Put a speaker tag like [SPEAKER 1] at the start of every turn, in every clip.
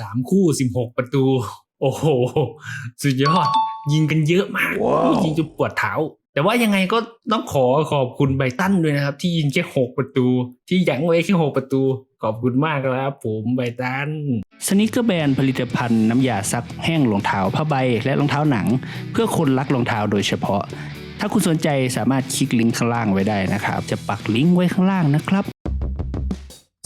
[SPEAKER 1] สามคู่สิบหกประตู โอ้โห สุดยอด ยิงกันเยอะมาก
[SPEAKER 2] ว้าว
[SPEAKER 1] ยิงจนปวดเท้า แต่ว่ายังไงก็ต้องขอขอบคุณไบรตันด้วยนะครับ ที่ยิงแค่หกประตู ที่ยั้งไว้แค่หกประตู ขอบคุณมากครับผมไบรตัน
[SPEAKER 3] สนิเกอร์แบรนด์ผลิตภัณฑ์น้ำยาซักแห้งรองเท้าผ้าใบ และรองเท้าหนัง เพื่อคนรักรองเท้าโดยเฉพาะถ้าคุณสนใจสามารถคลิกลิงก์ข้างล่างไว้ได้นะครับ จะปักลิงก์ไว้ข้างล่างนะครับ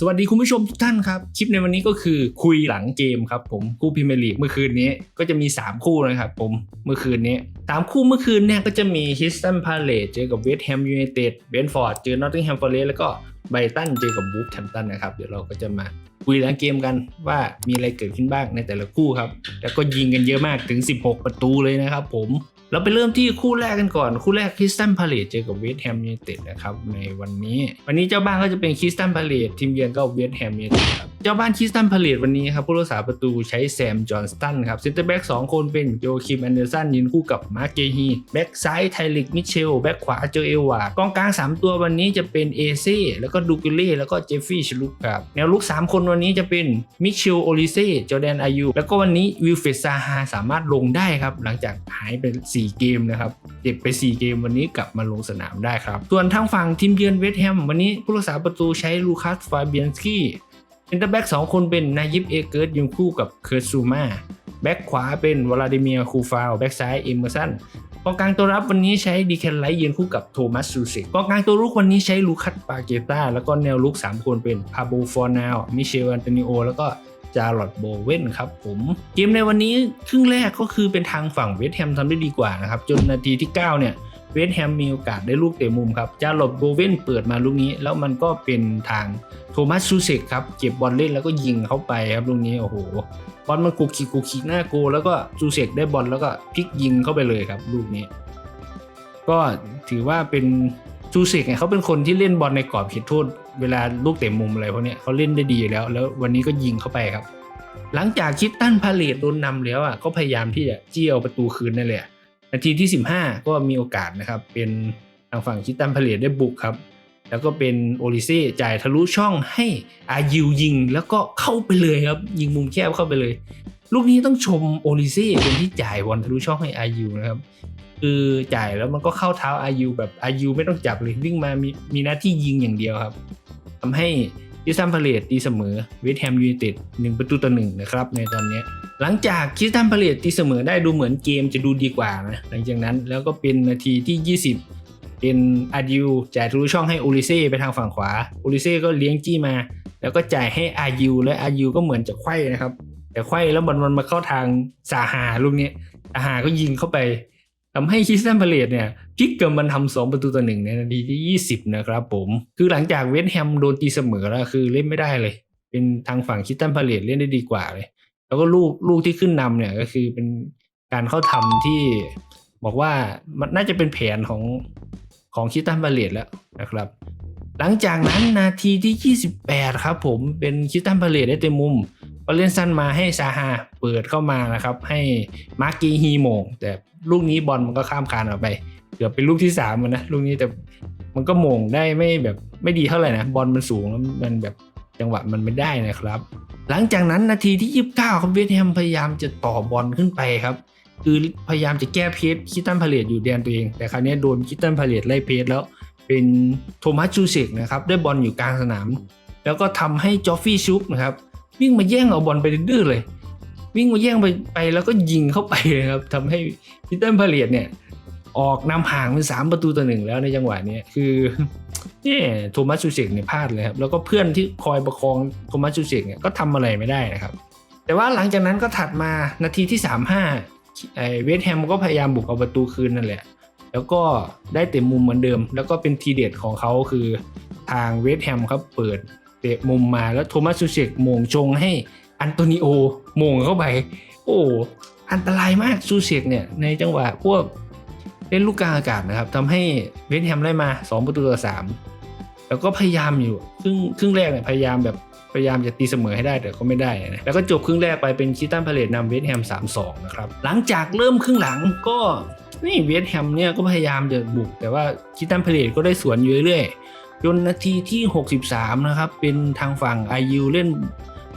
[SPEAKER 1] สวัสดีคุณผู้ชมทุกท่านครับ คลิปในวันนี้ก็คือคุยหลังเกมครับผมคู่พรีเมลีกเมื่อคืนนี้ก็จะมี 3 คู่นะครับผมเมื่อคืนนี้สามคู่เมื่อคืนเนี่ยก็จะมีฮิสตันพาเลตเจอกับเวสต์แฮมยูไนเต็ดเบนฟอร์ดเจอนอตติงแฮมฟอร์เรสแล้วก็ไบตันเจอกับบูฟแฮมตันนะครับเดี๋ยวเราก็จะมาคุยหลังเกมกันว่ามีอะไรเกิดขึ้นบ้างในแต่ละคู่ครับแล้วก็ยิงกันเยอะมากถึง 16 ประตูเลยนะครับผม เราไปเริ่มที่คู่แรกกันก่อน คู่แรกคริสตันพาเลตเจอกับเวสต์แฮมยูไนเต็ดนะครับในวันนี้ วันนี้เจ้าบ้านก็จะเป็นคริสตันพาเลตทีมเยือนก็เวสต์แฮมยูไนเต็ดครับ เจ้าบ้านคิสตันพาเลตวันนี้ครับผู้รักษาประตูใช้แซมจอห์นสตันครับเซนเตอร์แบ็กสองคนเป็นโยคิมแอนเดอร์สันยืนคู่กับมาร์เกฮีแบ็กซ้ายไทลิกมิเชลแบ็กขวาเจอเอวากองกลาง 3 ตัววันนี้จะเป็นเอเซ่แล้วก็ดูกิเล่แล้วก็เจฟฟี่ชลุกครับแนวลุก 3 คนวันนี้จะเป็นมิเชลโอลิเซ่จอแดนอายุแล้วก็วันนี้วิลเฟรดซาฮาสามารถลงได้ครับหลังจากหายไป 4 เกมนะครับเจ็บไป 4 เกมวันนี้กลับมาลงสนามได้ครับส่วนทางฝั่งทีมเยือนเวสต์แฮมวันนี้ผู้รักษาประตูใช้ลูคัสฟาเบียนสกี้ เซนเตอร์แบ็กสองคนเป็นนายิบเอเกิร์ดยืนคู่กับเคิร์ตซูมาแบ็กขวาเป็นวลาดิเมียร์คูฟาวแบ็กซ้ายเอเมอร์สันกองกลางตัวรับวันนี้ใช้ดีแคนไลท์ยืนคู่กับโทมัสซูเซกกองกลางตัวรุกวันนี้ใช้ลูคัสปาเกต้าแล้วก็แนวลุก 3 คนเป็นพาโบฟอร์นาวมิเชลอันโตนิโอแล้วก็จาร์ลอตโบเวนครับผม เกมในวันนี้ครึ่งแรกก็คือเป็นทางฝั่งเวสต์แฮมทำได้ดีกว่านะครับ จนนาทีที่ 9 เนี่ย เวสแฮมมีโอกาสได้ลูกเตะมุมครับจาร์ลอตโบเวนเปิดมาลูกนี้ แล้วมันก็เป็นทางโทมัสซูเซกครับเก็บบอลเล่นแล้วก็ยิงเข้าไปครับลูกนี้โอ้โหบอลมันกุกคิกกุกคิกหน้าโกแล้วก็ซูเซกได้บอลแล้วก็พลิกยิงเข้าไปเลยครับลูกนี้ ก็ถือว่าเป็นซูเซกเนี่ยเขาเป็นคนที่เล่นบอลในกรอบเขตโทษเวลาลูกเตะมุมอะไรพวกนี้เขาเล่นได้ดีแล้ว แล้ววันนี้ก็ยิงเข้าไปครับ หลังจากคิดตันพาเลตโดนนำแล้วอะก็พยายามที่จะเจี้ยวประตูคืนนั่นแหละ นาทีที่ 15 ก็มีโอกาสนะครับ เป็นทางฝั่งคิตันพาเลตได้บุกครับ แล้วก็เป็นโอลิเซ่จ่ายทะลุช่องให้อายิวยิงแล้วก็เข้าไปเลยครับ ยิงมุมแคบเข้าไปเลย ลูกนี้ต้องชมโอลิเซ่คนที่จ่ายบอลทะลุช่องให้อายิวนะครับคือจ่ายแล้วมันก็เข้าเท้าอายุแบบอายุไม่ต้องจับเลยวิ่งมามีมีหน้าที่ยิงอย่างเดียวครับทำให้คิสตันพาเลตตีเสมอเวสต์แฮมยูไนเต็ดหนึ่งประตูต่อหนึ่งนะครับในตอนนี้ หลังจากคิสตันพาเลตตีเสมอได้ดูเหมือนเกมจะดูดีกว่านะหลังจากนั้นแล้วก็เป็นนาทีที่ 20 เป็นอาดิวจ่ายทะลุช่องให้โอลิเซ่ไปทางฝั่งขวาโอลิเซ่ก็เลี้ยงจี้มา แล้วก็จ่ายให้อายูและอายูก็เหมือนจะไขว้นะครับ แต่ไขว้แล้วบอลมันมาเข้าทางซาฮาลูกนี้ซาฮาก็ยิงเข้าไปทำให้คิสตันพาเลตเนี่ยพลิกเกิมมันทำสองประตูต่อหนึ่งในนาทีที่ 20 นะครับผม คือหลังจากเวสต์แฮมโดนตีเสมอแล้วคือเล่นไม่ได้เลย เป็นทางฝั่งคิสตันพาเลตเล่นได้ดีกว่าเลย แล้วก็ลูกลูกที่ขึ้นนำเนี่ยก็คือเป็นการเข้าทำที่บอกว่ามันน่าจะเป็นแผนของของคิตันพาเลตแล้วนะครับ หลังจากนั้นนาทีที่ 28 ครับผมเป็นคิตันพาเลตได้เต็มมุมก็เล่นสั้นมาให้ซาฮาเปิดเข้ามานะครับ ให้มาร์กีฮีโมงแต่ลูกนี้บอลมันก็ข้ามคานออกไป เกือบเป็นลูกที่สามอะนะลูกนี้แต่มันก็โมงได้ไม่แบบไม่ดีเท่าไหร่นะบอลมันสูงแล้วมันแบบจังหวะมันไม่ได้นะครับ หลังจากนั้นนาทีที่ 29 ครับเวสต์แฮมพยายามจะต่อบอลขึ้นไปครับ คือพยายามจะแก้เพจคิตตันพาเลตอยู่แดนตัวเอง แต่คราวนี้โดนคิตตันพาเลตไล่เพจแล้วเป็นโทมัสจูเซกนะครับได้บอลอยู่กลางสนาม แล้วก็ทำให้จอฟฟี่ชุกนะครับวิ่งมาแย่งเอาบอลไปดื้อเลย วิ่งมาแย่งไปไปแล้วก็ยิงเข้าไปเลยครับทำให้พิตอร์พาเลตเนี่ยออกนำห่างเป็นสามประตูต่อหนึ่งแล้วในจังหวะนี้คือ เนี่ยโทมัสชูเซกเนี่ยพลาดเลยครับ แล้วก็เพื่อนที่คอยประคองโทมัสชูเซกเนี่ยก็ทำอะไรไม่ได้นะครับ แต่ว่าหลังจากนั้นก็ถัดมานาทีที่ 35ไอเวสแฮมก็พยายามบุกเอาประตูคืนนั่นแหละ แล้วก็ได้เต็มมุมเหมือนเดิม แล้วก็เป็นทีเด็ดของเขาคือทางเวสแฮมครับเปิดเตะมุมมาแล้วโทมัสซูเชกมงชงให้อันโตนิโอมงเข้าไป โอ้อันตรายมากซูเชกเนี่ยในจังหวะพวกเล่นลูกกลางอากาศนะครับทำให้เวสแฮมได้มา 2 ประตูต่อ3 แล้วก็พยายามอยู่ครึ่งครึ่งแรกเนี่ยพยายามแบบพยายามจะตีเสมอให้ได้แต่ก็ไม่ได้นะแล้วก็จบครึ่งแรกไปเป็นคิตันพาเลตนำเวสแฮม 3-2 นะครับ หลังจากเริ่มครึ่งหลังก็นี่เวสแฮมเนี่ยก็พยายามจะบุก แต่ว่าคิตันเพลตก็ได้สวนอยู่เรื่อยจนนาทีที่ 63 นะครับ เป็นทางฝั่งไอยูเล่น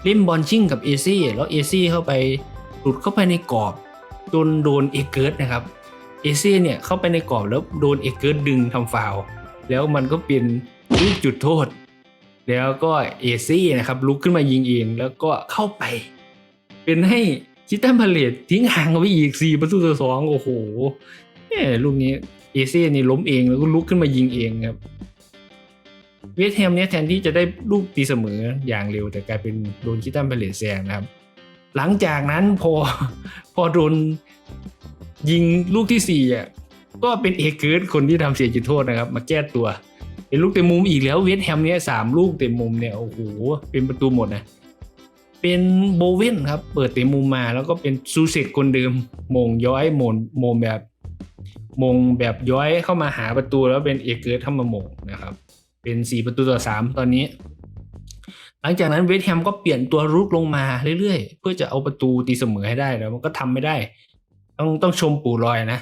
[SPEAKER 1] เล่นบอลชิ่งกับเอซี่แล้วเอซี่เข้าไปหลุดเข้าไปในกรอบ จนโดนเอเกิร์ตนะครับเอซี่เนี่ยเข้าไปในกรอบแล้วโดนเอเกิร์ตดึงทำฟาวแล้วมันก็เป็น ลูกจุดโทษ แล้วก็เอซี่นะครับลุกขึ้นมายิงเองแล้วก็เข้าไป เป็นให้คิตตันพาเลตทิ้งห่างเอาไว้อีก4ประตูต่อสองโอ้โหแหมลูกนี้เอซี่นี่ล้มเองแล้วก็ลุกขึ้นมายิงเองครับเวสแฮมเนี่ยแทนที่จะได้ลูกตีเสมออย่างเร็ว แต่กลายเป็นโดนคิตตันพาเลตแซงนะครับ หลังจากนั้นพอพอโดนยิงลูกที่สี่อะก็เป็นเอเกิร์ตคนที่ทำเสียจุดโทษนะครับ มาแก้ตัว เป็นลูกเต็มมุมอีกแล้วเวสแฮมเนี่ยสามลูกเต็มมุมเนี่ยโอ้โหเป็นประตูหมดนะเป็นโบเวนครับ เปิดเต็มมุมมาแล้วก็เป็นซูเซกคนเดิมมงย้อยโมงโมงแบบมงแบบย้อยเข้ามาหาประตูแล้วเป็นเอเกิร์ตเข้ามาโมงนะครับ เป็นสี่ประตูต่อสามตอนนี้ หลังจากนั้นเวสแฮมก็เปลี่ยนตัวรุกลงมาเรื่อยๆ เพื่อจะเอาประตูตีเสมอให้ได้แล้วมันก็ทำไม่ได้ ต้องต้องชมปู่ลอยนะ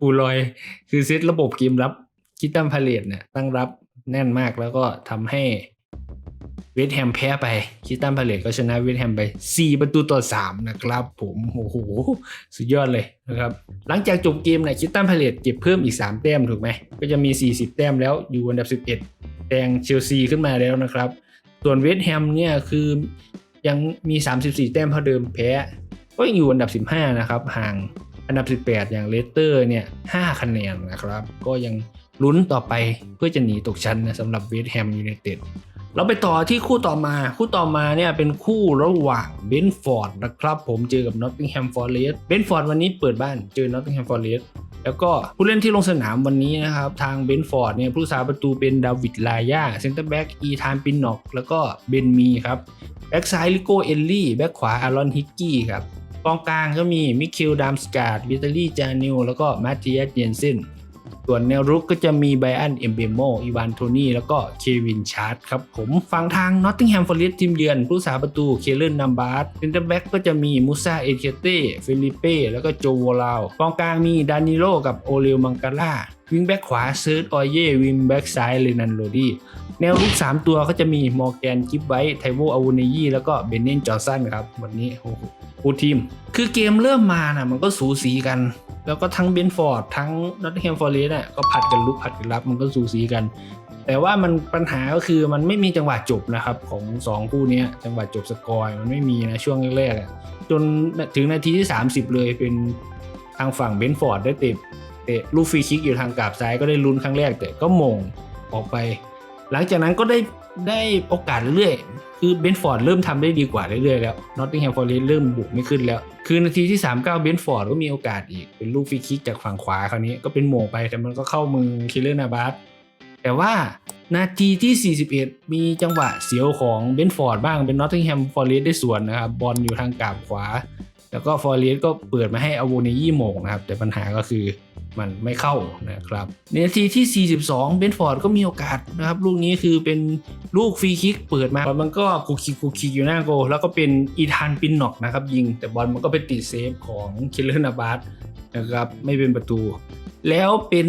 [SPEAKER 1] ปู่ลอยคือเซตระบบเกมรับ คิดตัมพาเลตเนี่ยตั้งรับแน่นมากแล้วก็ทำให้เวสแฮมแพ้ไป คิดตัมพาเลตก็ชนะเวสแฮมไป 4 ประตูต่อ 3 นะครับผมโอ้โหสุดยอดเลยนะครับ หลังจากจบเกมเนี่ยคิดตัมพาเลตเก็บเพิ่มอีก 3 แต้มถูกไหม ก็จะมี 40 แต้มแล้วอยู่อันดับ 11แซงเชลซีขึ้นมาแล้วนะครับ ส่วนเวสแฮมเนี่ยคือยังมี 34 แต้มเท่าเดิมแพ้ก็ยังอยู่อันดับ 15 นะครับห่างอันดับ 18 อย่างเลสเตอร์เนี่ย5คะแนนนะครับ ก็ยัง ลุ้นต่อไปเพื่อจะหนีตกชั้นนะสำหรับเวสต์แฮมยูไนเต็ดเราไปต่อที่คู่ต่อมาคู่ต่อมาเนี่ยเป็นคู่ระหว่างเบนฟอร์ดนะครับ ผมเจอกับนอตติงแฮมฟอร์เรสต์เบนฟอร์ดวันนี้เปิดบ้านเจอนอตติงแฮมฟอร์เรสต์แล้วก็ผู้เล่นที่ลงสนามวันนี้นะครับ ทางเบนฟอร์ดเนี่ยผู้สาประตูเป็นดาวิดลายาเซนเตอร์แบ็กอีธานปินนอก แล้วก็เบนมีครับแบ็กซ้ายลิโกเอลลี่แบ็กขวาอารอนฮิกกี้ครับกองกลางก็มีมิเคลดามสกาดวิตาลีจานิลแล้วก็มาติยัสเยนเซน ส่วนแนวรุกก็จะมีไบอันเอมเบโมอีวานโทนี่แล้วก็เควินชาร์ดครับผมฝั่งทางนอตติงแฮมฟอร์เรสต์ทีมเยือนผู้สาประตูเคเลนนัมบาร์ดเซนเตอร์แบ็กก็จะมีมูซาเอเทเต้เฟลิเป้แล้วก็โจโวลาวกองกลางมีดานิโลกับโอเลมังกาล่าวิงแบ็กขวาเซิร์ตออยเย่วิงแบ็กซ้ายเลนันโรดี้แนวรุก3 ตัวก็จะมีมอร์แกนกิฟไว้ไทโวอาวูเนยี่แล้วก็เบนเนนจอร์สันครับ วันนี้โอ้โหฟูลทีม คือเกมเริ่มมาน่ะมันก็สูสีกัน แล้วก็ทั้งเบนฟอร์ดทั้งนอตติงแฮมฟอร์เรสต์อะก็ผัดกันลุกผัดกันรับมันก็สูสีกัน แต่ว่ามันปัญหาก็คือมันไม่มีจังหวะจบนะครับ ของ 2 คู่นี้จังหวะจบสกอร์มันไม่มีนะช่วงแรกๆจนถึงนาทีที่ 30 เลยเป็นทางฝั่งเบนฟอร์ดได้เตะเตะลูกฟรีคิกอยู่ทางกราบซ้ายก็ได้ลุ้นครั้งแรกแต่ก็มงออกไป หลังจากนั้นก็ได้ได้โอกาสเรื่อย คือเบนฟอร์ดเริ่มทำได้ดีกว่าเรื่อยๆแล้วนอตติงแฮมฟอร์เรสเริ่มบุกไม่ขึ้นแล้ว คือนาทีที่ 39 เบนฟอร์ดก็มีโอกาสอีก เป็นลูกฟรีคิกจากฝั่งขวาคราวนี้ก็เป็นโหม่งไปแต่มันก็เข้ามือคิลเลอร์นาบาสแต่ว่านาทีที่ 41 มีจังหวะเสียวของเบนฟอร์ดบ้างเป็นนอตติงแฮมฟอร์เรสได้ส่วนนะครับบอลอยู่ทางกาบขวา แล้วก็ฟอร์เรสก็เปิดมาให้อโวเนยี่โหมงนะครับแต่ปัญหาก็คือ มันไม่เข้านะครับในนาทีที่ 42 เบนฟอร์ดก็มีโอกาสนะครับ ลูกนี้คือเป็นลูกฟรีคิกเปิดมาบอลมันก็คุกคิกคุกคิกอยู่หน้าโกลแล้วก็เป็นอีธานปินน็อกนะครับยิง แต่บอลมันก็ไปติดเซฟของคิลเลอร์นาบาสนะครับไม่เป็นประตู แล้วเป็น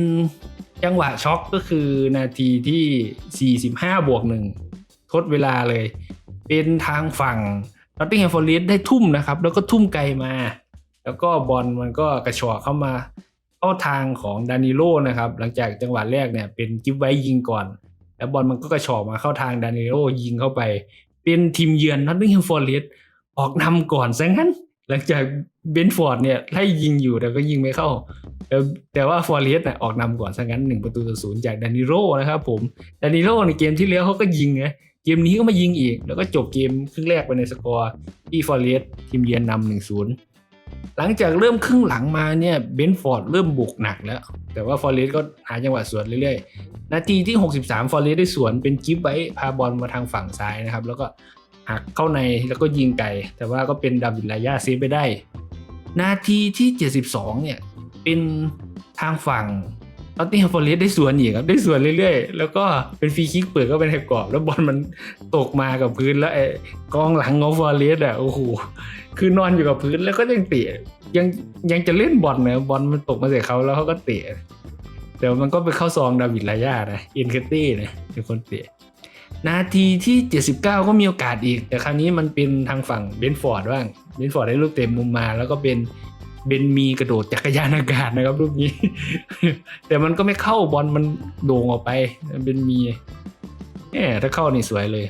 [SPEAKER 1] จังหวะช็อกก็คือนาทีที่ 45 บวกหนึ่งทดเวลาเลย เป็นทางฝั่งนอตติงแฮมฟอร์เรสได้ทุ่มนะครับ แล้วก็ทุ่มไกลมา แล้วก็บอลมันก็กระชอกเข้ามา เข้าทางของดานิโลนะครับ หลังจากจังหวะแรกเนี่ยเป็นกิฟไว้ยิงก่อน แล้วบอลมันก็กระชอกมาเข้าทางดานิโลยิงเข้าไป เป็นทีมเยือนนอตติงแฮมฟอร์เรสต์ออกนำก่อนซะงั้น หลังจากเบนฟอร์ดเนี่ยไล่ยิงอยู่แต่ก็ยิงไม่เข้า แต่แต่ว่าฟอร์เรสต์น่ะออกนำก่อนซะงั้นหนึ่งประตูต่อศูนย์จากดานิโลนะครับผมดานิโลในเกมที่แล้วเขาก็ยิงไงเกมนี้ก็มายิงอีก แล้วก็จบเกมครึ่งแรกไปในสกอร์ที่ฟอร์เรสต์ทีมเยือนนำหนึ่งศูนย์ หลังจากเริ่มครึ่งหลังมาเนี่ยเบนฟอร์ดเริ่มบุกหนักแล้ว แต่ว่าฟอร์เรสก็หาจังหวะสวนเรื่อยๆ นาทีที่ 63 ฟอร์เรสได้สวนเป็นกิฟไว้พาบอลมาทางฝั่งซ้ายนะครับ แล้วก็หักเข้าในแล้วก็ยิงไกล แต่ว่าก็เป็นดาวิดลายาเซฟไปได้ นาทีที่ 72 เนี่ย เป็นทางฝั่ง นอตติงแฮมฟอร์เรสได้สวนอีกครับได้สวนเรื่อยๆ แล้วก็เป็นฟรีคิกเปิดก็เป็นแฮกกรอบ แล้วบอลมันตกมากับพื้นแล้วไอ้กองหลังของฟอร์เรสอะโอ้โหคือนอนอยู่กับพื้นแล้วก็ยังเตะยังยังจะเล่นบอลนะบอลมันตกมาใส่เขาแล้วเขาก็เตะแต่มันก็ไปเข้าซองดาวิดลายานะเอ็นเคตี้นะเป็นคนเตะนาทีที่ 79 ก็มีโอกาสอีก แต่คราวนี้มันเป็นทางฝั่งเบนฟอร์ดบ้างเบนฟอร์ดได้ลูกเต็มมุมมา แล้วก็เป็น เบนมีกระโดดจักรยานอากาศนะครับลูกนี้ แต่มันก็ไม่เข้าบอลมันโด่งออกไปเบนมีแหมถ้าเข้านี่สวยเลย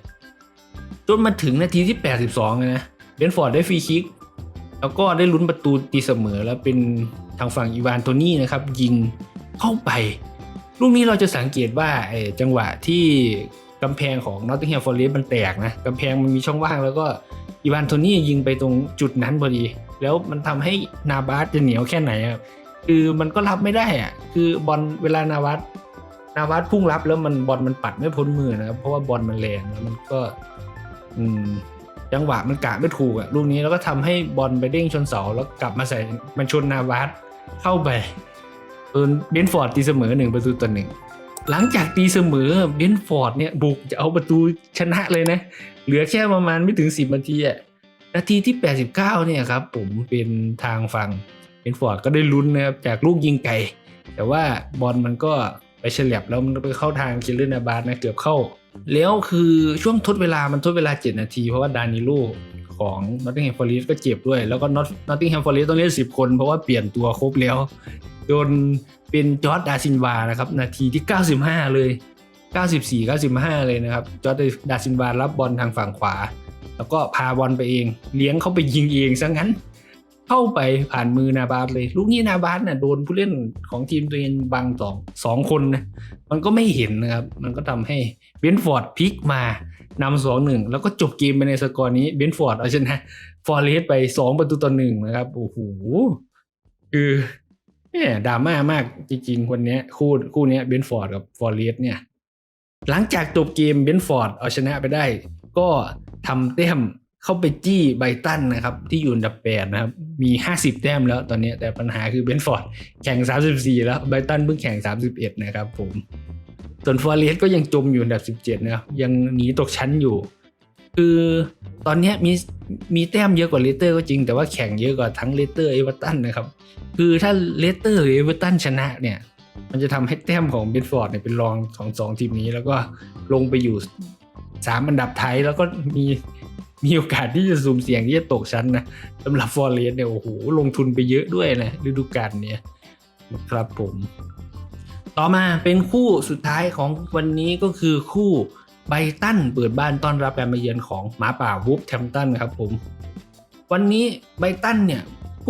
[SPEAKER 1] จนมาถึงนาทีที่ 82เลยนะเบนฟอร์ดได้ฟรีคิก แล้วก็ได้ลุ้นประตูตีเสมอแล้วเป็นทางฝั่งอีวานโทนี่นะครับ ยิงเข้าไปลูกนี้เราจะสังเกตว่าจังหวะที่กำแพงของนอตติงแฮมฟอร์เรสมันแตกนะกำแพงมันมีช่องว่างแล้วก็อีวานโทนี่ยิงไปตรงจุดนั้นพอดี แล้วมันทำให้นาบาสจะเหนียวแค่ไหนอะคือมันก็รับไม่ได้อะคือบอลเวลานาวัตนาวัตพุ่งรับแล้วมันบอลมันปัดไม่พ้นมือนะครับ เพราะว่าบอลมันแรงแล้วมันก็ อืมจังหวะมันกะไม่ถูกอะลูกนี้แล้วก็ทำให้บอลไปเด้งชนเสาแล้วกลับมาใส่มันชนนาวัตเข้าไปเออเบนฟอร์ดตีเสมอหนึ่งประตูต่อหนึ่งหลังจากตีเสมอเบนฟอร์ดเนี่ยบุกจะเอาประตูชนะเลยนะ เหลือแค่ประมาณไม่ถึง10นาทีอะ นาทีที่ 89 เนี่ยครับผมเป็นทางฝั่งเบนฟอร์ดก็ได้ลุ้นนะครับจากลูกยิงไกลแต่ว่าบอลมันก็ไปเฉลียบแล้วมันไปเข้าทางคิลเลนนาบาสนะเกือบเข้า แล้วคือช่วงทดเวลามันทดเวลา 7 นาที เพราะว่าดานิโลของนอตติงแฮมฟอร์เรสก็เจ็บด้วย แล้วก็นอตติงแฮมฟอร์เรสต้องเล่น10 คนเพราะว่าเปลี่ยนตัวครบแล้วจนเป็นจอร์ดดาซินวานะครับนาทีที่ 95 เลย 94 95 เลยนะครับจอร์ดดาซินวารับบอลทางฝั่งขวา แล้วก็พาบอลไปเอง เลี้ยงเข้าไปยิงเองซะงั้น เข้าไปผ่านมือนาบาสเลย ลูกนี้นาบาสน่ะโดนผู้เล่นของทีมตัวเองบังสองสองคนนะมันก็ไม่เห็นนะครับ มันก็ทำให้เบนฟอร์ดพลิกมานำสองหนึ่งแล้วก็จบเกมไปในสกอร์นี้เบนฟอร์ดเอาชนะฟอร์เรสไปสองประตูต่อหนึ่งนะครับโอ้โหคือแหมดราม่ามากจริงๆคนเนี้ยคู่คู่เนี้ยเบนฟอร์ดกับฟอร์เรสเนี่ย หลังจากจบเกมเบนฟอร์ดเอาชนะไปได้ ก็ ทำแต้มเข้าไปจี้ไบรตันนะครับ ที่อยู่อันดับแปดนะครับ มี 50 แต้มแล้วตอนนี้แต่ปัญหาคือเบนฟอร์ดแข่ง 34 แล้วไบรตันเพิ่งแข่ง 31 นะครับผมส่วนฟอร์เรสก็ยังจมอยู่อันดับ 17 นะครับ ยังหนีตกชั้นอยู่ คือตอนนี้มีมีแต้มเยอะกว่าเลสเตอร์ก็จริง แต่ว่าแข่งเยอะกว่าทั้งเลสเตอร์เอเวอร์ตันนะครับ คือถ้าเลสเตอร์หรือเอเวอร์ตันชนะเนี่ยมันจะทำให้แต้มของเบนฟอร์ดเนี่ยเป็นรองของสองทีมนี้ แล้วก็ลงไปอยู่ สามอันดับไทยแล้วก็มีมีโอกาสที่จะสุ่มเสี่ยงที่จะตกชั้นนะสำหรับฟอร์เรสเนี่ยโอ้โหลงทุนไปเยอะด้วยนะฤดูกาลเนี่ยนะครับผม ต่อมาเป็นคู่สุดท้ายของวันนี้ก็คือคู่ไบตันเปิดบ้านต้อนรับการมาเยือนของหมาป่าวูฟแทมตันครับผม วันนี้ไบตันเนี่ย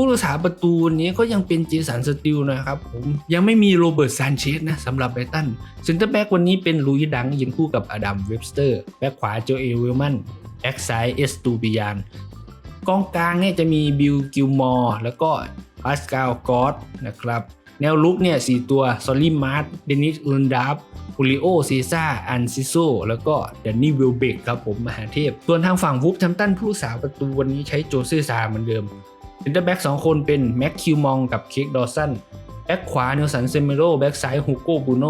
[SPEAKER 1] ผู้รักษาประตูนี้ก็ยังเป็นเจสันสติลนะครับผมยังไม่มีโรเบิร์ตซานเชสนะสำหรับไบตันเซนเตอร์แบ็กวันนี้เป็นลุยดังยืนคู่กับอดัมเว็บสเตอร์แบ็กขวาโจเอลเวลมันแบ็กซ้ายเอสตูบิยานกองกลางเนี่ยจะมีบิลกิลมอร์แล้วก็พาสกาลกอสนะครับแนวลุกเนี่ยสี่ตัวซอลลี่มาร์ตเดนิสอุนดาฟฮูลิโอซีซ่าอันซิโซแล้วก็เดนนี่วิลเบกครับผมมหาเทพ ส่วนทางฝั่งวูฟแทมตันผู้รักษาประตูวันนี้ใช้โจเซซาเหมือนเดิม เซนเตอร์แบ็กสองคนเป็นแม็กคิวมองกับเค้กดอสันแบ็กขวาเนลสันเซเมโรแบ็กซ้ายฮูโกบูโน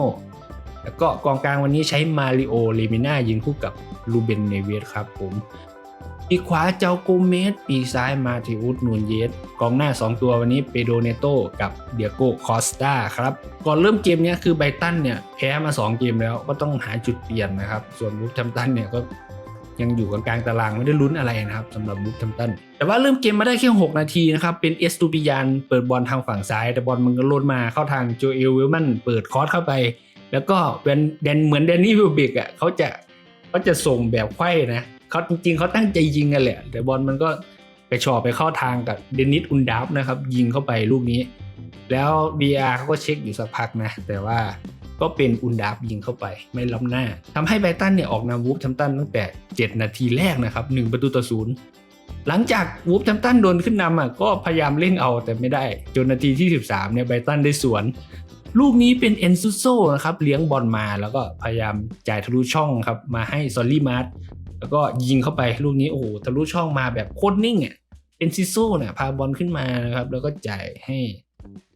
[SPEAKER 1] แล้วก็กองกลางวันนี้ใช้มาริโอเลมิน่ายิงคู่กับลูเบนเนเวสครับผมปีกขวาเจ้าโกเมสปีซ้ายมาติอุสนูนเยสกองหน้า 2 ตัววันนี้เปโดเนโตกับเดียโกคอสตาครับ ก่อนเริ่มเกมนี้คือไบตันเนี่ย แพ้มา 2 เกมแล้วก็ต้องหาจุดเปลี่ยนนะครับ ส่วนบูฟแทมตันเนี่ยก็ ยังอยู่กลางๆตารางไม่ได้ลุ้นอะไรนะครับสำหรับบูฟแทมตันแต่ว่าเริ่มเกมมาได้แค่ 6 นาทีนะครับ เป็นเอสตูปิยานเปิดบอลทางฝั่งซ้าย แต่บอลมันก็โลดมาเข้าทางโจเอลเวลมันเปิดคอร์สเข้าไป แล้วก็แวนแดนเหมือนแดนนี่วิลเบกอะเขาจะเขาจะส่งแบบไข้นะเขาจริงๆเขาตั้งใจยิงกันแหละ แต่บอลมันก็ไปชอไปเข้าทางกับเดนิสอุนดับนะครับ ยิงเข้าไปลูกนี้ แล้ว VR เขาก็เช็คอยู่สักพักนะ แต่ว่า ก็เป็นอุนดับยิงเข้าไปไม่ล้ำหน้าทำให้ไบรตันเนี่ยออกนำวูฟแทมตันตั้งแต่ 7 นาทีแรกนะครับ1ประตูต่อศูนย์หลังจากวูฟแทมตันโดนขึ้นนำอะก็พยายามเร่งเอาแต่ไม่ได้จนนาทีที่ 13เนี่ยไบรตันได้สวน ลูกนี้เป็นเอนซุโซนะครับเลี้ยงบอลมาแล้วก็พยายามจ่ายทะลุช่องครับมาให้ซอลลี่มาร์ตแล้วก็ยิงเข้าไปลูกนี้โอ้โหทะลุช่องมาแบบโคตรนิ่งอะเอนซิโซเนี่ยพาบอลขึ้นมานะครับแล้วก็จ่ายให้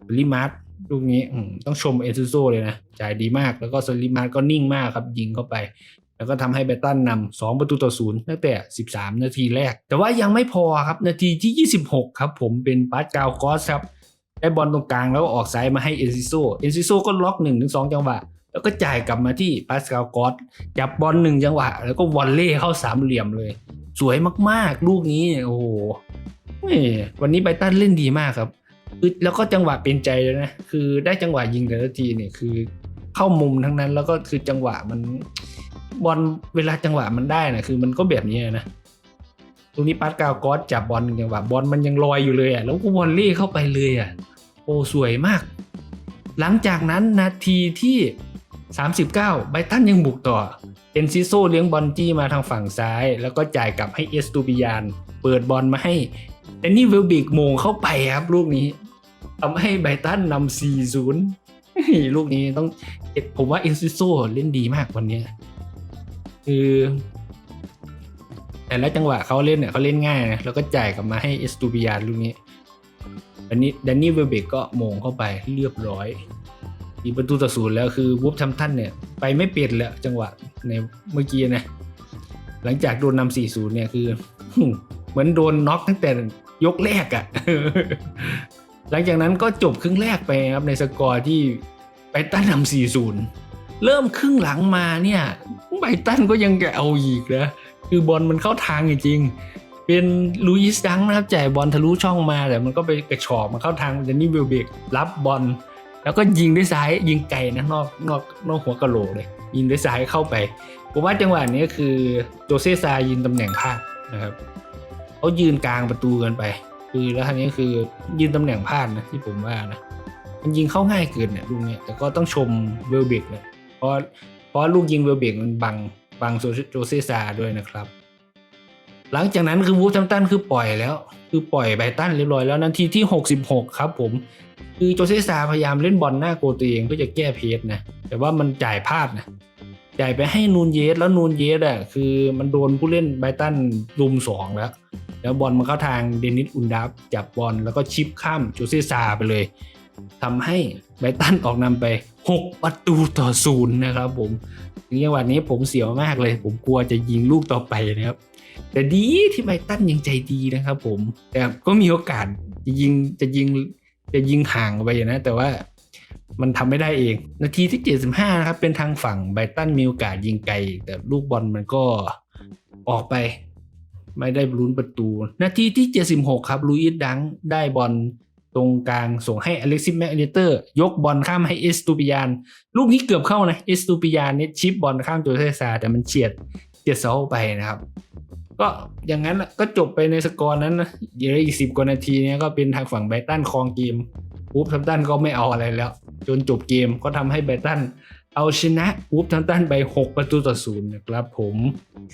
[SPEAKER 1] ซอลลี่มาร์ต ลูกนี้ต้องชมเอซิโซเลยนะ จ่ายดีมากแล้วก็ซลลี่มาร์ก็นิ่งมากครับ ยิงเข้าไป แล้วก็ทำให้เบตันนำ2ประตูต่อศูนย์ตั้งแต่ 13 นาทีแรก แต่ว่ายังไม่พอครับ นาทีที่ 26 ครับ ผมเป็นปาสกาลกอสครับ ได้บอลตรงกลางแล้วก็ออกซ้ายมาให้เอซิโซเอซิโซก็ล็อก1นถึงสจังหวะแล้วก็จ่ายกลับมาที่ปาสกาลกอสจับบอลหนึ่งจังหวะ แล้วก็วอลเล่เข้าสามเหลี่ยมเลย สวยมากๆ ลูกนี้ โอ้โหวันนี้ไบตันเล่นดีมากครับ คือแล้วก็จังหวะเป็นใจเลยนะคือได้จังหวะยิงแต่ละทีเนี่ยคือ เข้ามุมทั้งนั้นแล้วก็คือจังหวะมันบอลเวลาจังหวะมันได้นะคือมันก็แบบนี้นะตรงนี้ปัดกาวกอสจับบอลหนึ่งจังหวะบอลมันยังลอยอยู่เลยอะแล้วก็วอลเล่เข้าไปเลยอะโอ้สวยมาก หลังจากนั้นนาทีที่ 39 ไบตันยังบุกต่อเอนซิโซเลี้ยงบอลจี้มาทางฝั่งซ้าย แล้วก็จ่ายกลับให้เอสตูปิยาน เปิดบอลมาให้แดนนี่เวลบิกโมงเข้าไปครับลูกนี้ ทำให้ไบตันนำ4-0ลูกนี้ต้องผมว่าเอนซิโซเล่นดีมากวันนี้ คือ แต่และจังหวะเขาเล่นเนี่ยเขาเล่นง่ายนะแล้วก็จ่ายกลับมาให้เอสตูปิยานลูกนี้อันนี้แดนนี่เวเบกก็มงเข้าไปเรียบร้อยมีประตูต่อศูนย์แล้วคือวูฟทัมทันเนี่ย ไปไม่เปลี่ยนแล้วจังหวะในเมื่อกี้นะ หลังจากโดนนำ4-0เนี่ยคือ เหมือนโดนน็อกตั้งแต่ยกแรกอะ่ะ หลังจากนั้นก็จบครึ่งแรกไปครับในสกอร์ที่ไบตันนำ4-0 เริ่มครึ่งหลังมาเนี่ยไบตันก็ยังจะเอาอีกนะคือบอลมันเข้าทางจริงเป็นลูอิสดังนะครับจ่ายบอลทะลุช่องมาแต่มันก็ไปกระชอกมันเข้าทางเดนนี่วิลเบกรับบอลแล้วก็ยิงด้วยซ้ายยิงไกลนะนอกนอกนอกหัวกะโหลกเลย ยิงด้วยซ้ายเข้าไปผมว่าจังหวะนี้คือโจเซซายืนตำแหน่งพลาดนะครับเขายืนกลางประตูกันไป คือแล้วทีนี้คือยืนตำแหน่งพลาดนะที่ผมว่านะมันยิงเข้าง่ายเกินเนี่ยลูกเนี้ยแต่ก็ต้องชมเวลเบกนะเพราะเพราะลูกยิงเวลเบกมันบังบังโจเซซาด้วยนะครับ หลังจากนั้นคือวูฟแฮมตันคือปล่อยแล้ว คือปล่อยไบตันเรียบร้อยแล้วนาทีที่ 66 ครับผมคือโจเซซาพยายามเล่นบอลหน้าโกตัวเองเพื่อจะแก้เพจนะแต่ว่ามันจ่ายพลาดนะ จ่ายไปให้นูนเยสแล้วนูนเยสอะคือมันโดนผู้เล่นไบรตันลุมสองแล้ว แล้วบอลมันเข้าทางเดนิสอุนดับจับบอลแล้วก็ชิปข้ามโจเซซาไปเลยทำให้ไบรตันออกนำไป 6 ประตูต่อศูนย์นะครับผมถึงจังหวะนี้ผมเสียวมากเลย ผมกลัวจะยิงลูกต่อไปนะครับ แต่ดีที่ไบรตันยังใจดีนะครับผมแต่ก็มีโอกาสจะยิงจะยิงจะยิงห่างไปนะ แต่ว่า มันทำไม่ได้เอง นาทีที่ 75 นะครับ เป็นทางฝั่งไบรตันมีโอกาสยิงไกล แต่ลูกบอลมันก็ออกไป ไม่ได้ลุ้นประตู นาทีที่ 76 ครับ ลูอิสดังได้บอลตรงกลางส่งให้อเล็กซิสแมกเนเตอร์ ยกบอลข้ามให้เอสตูปิยาน ลูกนี้เกือบเข้านะเอสตูปิยานเนี่ยชิปบอลข้ามโจเซซาแต่มันเฉียดเฉียดเสาไปนะครับ ก็อย่างนั้นก็จบไปในสกอร์นั้นนะเดี๋ยวอีกสิบกว่านาทีเนี้ยก็เป็นทางฝั่งไบรตันครองเกม วูฟทัมตันก็ไม่เอาอะไรแล้ว จนจบเกมก็ทำให้ไบตันเอาชนะวูฟทัมตันไป 6 ประตูต่อศูนย์นะครับผม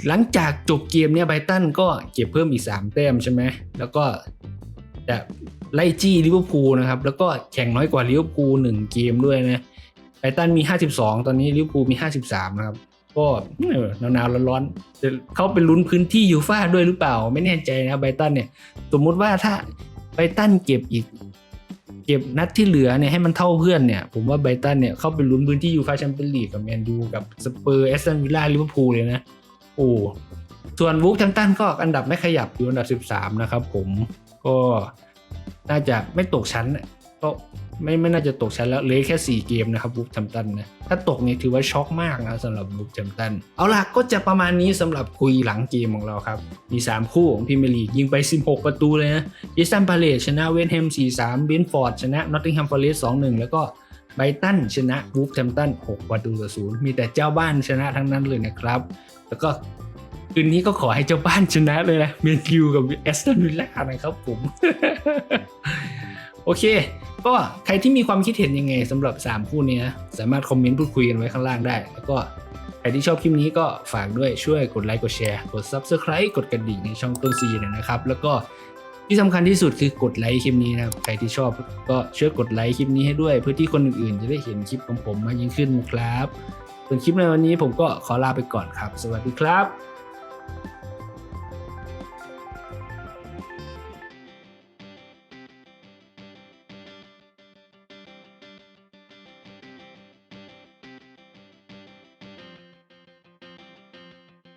[SPEAKER 1] หลังจากจบเกมเนี่ยไบตันก็เก็บเพิ่มอีก 3 แต้มใช่ไหมแล้วก็จะไล่จี้ลิเวอร์พูลนะครับ แล้วก็แข่งน้อยกว่าลิเวอร์พูลหนึ่งเกมด้วยนะไบตันมี 52 ตอนนี้ลิเวอร์พูลมี 53 นะครับก็หนาวๆร้อนๆจะเขาเป็นลุ้นพื้นที่ยูฟ่าด้วยหรือเปล่า ไม่แน่ใจนะไบตันเนี่ย สมมุติว่าถ้าไบตันเก็บอีก ก็บนัดที่เหลือเนี่ยให้มันเท่าเพื่อนเนี่ยผมว่าไบรตันเนี่ยเข้าไปลุ้นพื้นที่ยูฟาแชมเปี้ยนลีกกับแมนยูกับสเปอร์เอสตันวิลล่าลิเวอร์พูลเลยนะ โอ้ส่วนวูฟแฮมตันก็อันดับไม่ขยับอยู่อันดับ 13 นะครับผมก็น่าจะไม่ตกชั้นก็ ไม่ไม่น่าจะตกชั้นแล้วเหลือแค่ 4 เกมนะครับวูฟแฮมตันนะถ้าตกเนี่ยถือว่าช็อกมากนะสำหรับวูฟแฮมตันเอาล่ะก็จะประมาณนี้สำหรับคุยหลังเกมของเราครับ มี 3 คู่ของพรีเมียร์ลีกยิงไป 16 ประตูเลยนะยิสันพาเลชนะเวนแฮม 4-3เบนฟอร์ดชนะนอตติงแฮมฟอร์เรสต์2-1 แล้วก็ไบรตันชนะวูฟแฮมตัน6ประตูต่อศูนย์มีแต่เจ้าบ้านชนะทั้งนั้นเลยนะครับ แล้วก็คืนนี้ก็ขอให้เจ้าบ้านชนะเลยนะเมนยูกับแอสตันวิลล่านะครับผม โอเค ก็ใครที่มีความคิดเห็นยังไงสำหรับ 3 คู่นี้ยสามารถคอมเมนต์พูดคุยกันไว้ข้างล่างได้ แล้วก็ใครที่ชอบคลิปนี้ก็ฝากด้วยช่วยกดไลค์กดแชร์ กด Subscribe กดกระดิ่งในช่องต้นซีนนะครับ แล้วก็ที่สำคัญที่สุดคือกดไลค์คลิปนี้นะครับใครที่ชอบก็ช่วยกดไลค์คลิปนี้ให้ด้วย เพื่อที่คนอื่นๆ จะได้เห็นคลิปของผมมากยิ่งขึ้นนะครับส่วนคลิปในวันนี้ผมก็ขอลาไปก่อนครับ สวัสดีครับ